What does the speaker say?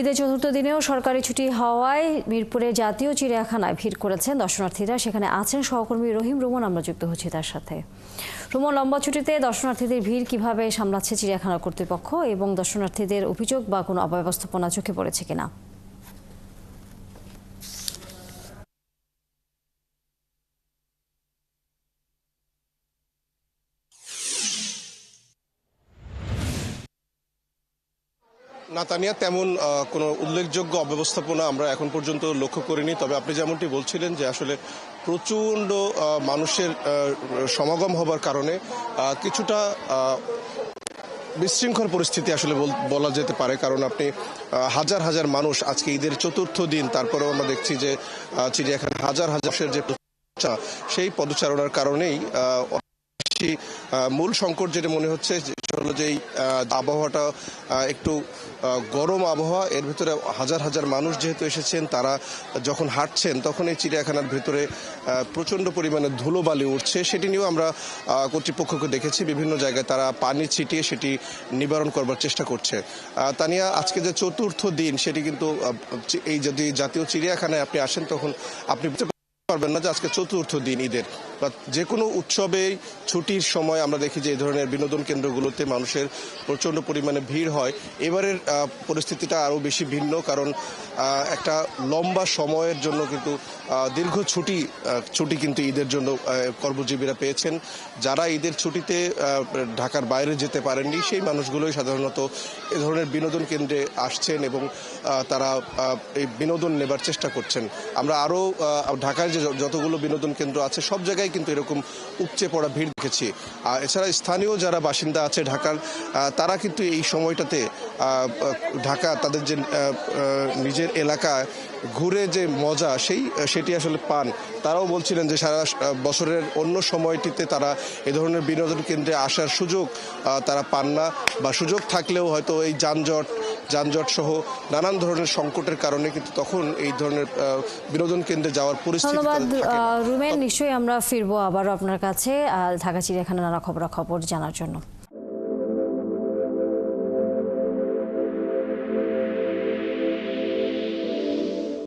ঈদের চতুর্থ দিনেও সরকারি ছুটি হওয়ায় মিরপুরে জাতীয় চিড়িয়াখানায় ভিড় করেছেন দর্শনার্থীরা। সেখানে আছেন সহকর্মী রহিম রুমন, আমরা যুক্ত হচ্ছি তার সাথে। রুমন, লম্বা ছুটিতে দর্শনার্থীদের ভিড় কীভাবে সামলাচ্ছে চিড়িয়াখানা কর্তৃপক্ষ এবং দর্শনার্থীদের অভিযোগ বা কোনো অব্যবস্থাপনা চোখে পড়েছে কিনা? না তানিয়া তেমন কোনো উল্লেখযোগ্য অব্যবস্থাপনা আমরা এখন পর্যন্ত লক্ষ্য করিনি। তবে আপনি যেমনটি বলছিলেন যে আসলে প্রচণ্ড মানুষের সমাগম হবার কারণে কিছুটা বিশৃঙ্খল পরিস্থিতি আসলে বল- যেতে পারে। কারণ আপনি হাজার হাজার মানুষ আজকে ঈদের চতুর্থ দিন, তারপরেও আমরা দেখছি যে চিড়িয়াখানা হাজার হাজারের যে সেই পদচারণার কারণেই বেশি, মূল সংকট যেটা মনে হচ্ছে হলো যে আবহাওয়াটা একটু গরম আবহাওয়া এর ভিতরে হাজার হাজার মানুষ যেহেতু এসেছেন তারা যখন হাঁটছেন তখন এই চিড়িয়াখানার ভেতরে প্রচণ্ড পরিমাণে ধুলোবালি উঠছে। সেটি নিয়েও আমরা কর্তৃপক্ষকে দেখেছি বিভিন্ন জায়গায় তারা পানি ছিটিয়ে সেটি নিবারণ করবার চেষ্টা করছে। তানিয়া আজকে যে চতুর্থ দিন সেটি কিন্তু এই যদি জাতীয় চিড়িয়াখানায় আপনি আসেন তখন আপনি পারবেন না যে আজকে চতুর্থ দিন ঈদের। বা যে কোনো উৎসবে ছুটির সময় আমরা দেখি যে এই ধরনের বিনোদন কেন্দ্রগুলোতে মানুষের প্রচণ্ড পরিমাণে ভিড় হয়। এবারের পরিস্থিতিটা আরও বেশি ভিন্ন কারণ একটা লম্বা সময়ের জন্য কিন্তু দীর্ঘ ছুটি ছুটি কিন্তু ঈদের জন্য কর্মজীবীরা পেয়েছেন। যারা ঈদের ছুটিতে ঢাকার বাইরে যেতে পারেননি, সেই মানুষগুলোই সাধারণত এ ধরনের বিনোদন কেন্দ্রে আসছেন এবং তারা এই বিনোদন নেবার চেষ্টা করছেন। আমরা আরও ঢাকায় যে যতগুলো বিনোদন কেন্দ্র আছে, সব জায়গায় কিন্তু এরকম উপচে পড়া ভিড় দেখেছি। আর এছাড়া স্থানীয় যারা বাসিন্দা আছে ঢাকার তারা কিন্তু এই সময়টাতে ঢাকা তাদের যে নিজের এলাকা ঘুরে যে মজা, সেই, সেটি আসলে পান। তারাও বলছিলেন যে সারা বছরের অন্য সময়টিতে তারা এ ধরনের বিনোদন কেন্দ্রে আসার সুযোগ তারা পান না বা সুযোগ থাকলেও হয়তো এই যানজট যানজট সহ নানান ধরনের সংকটের কারণে কিন্তু তখন এই ধরনের বিনোদন কেন্দ্রে যাওয়ার পরিস্থিতি ধন্যবাদ রুমেন নিশ্চয়ই আমরা ফিরবো আবারও আপনার কাছে ঢাকা চিড়িয়াখানা নানা খবরাখবর জানার জন্য।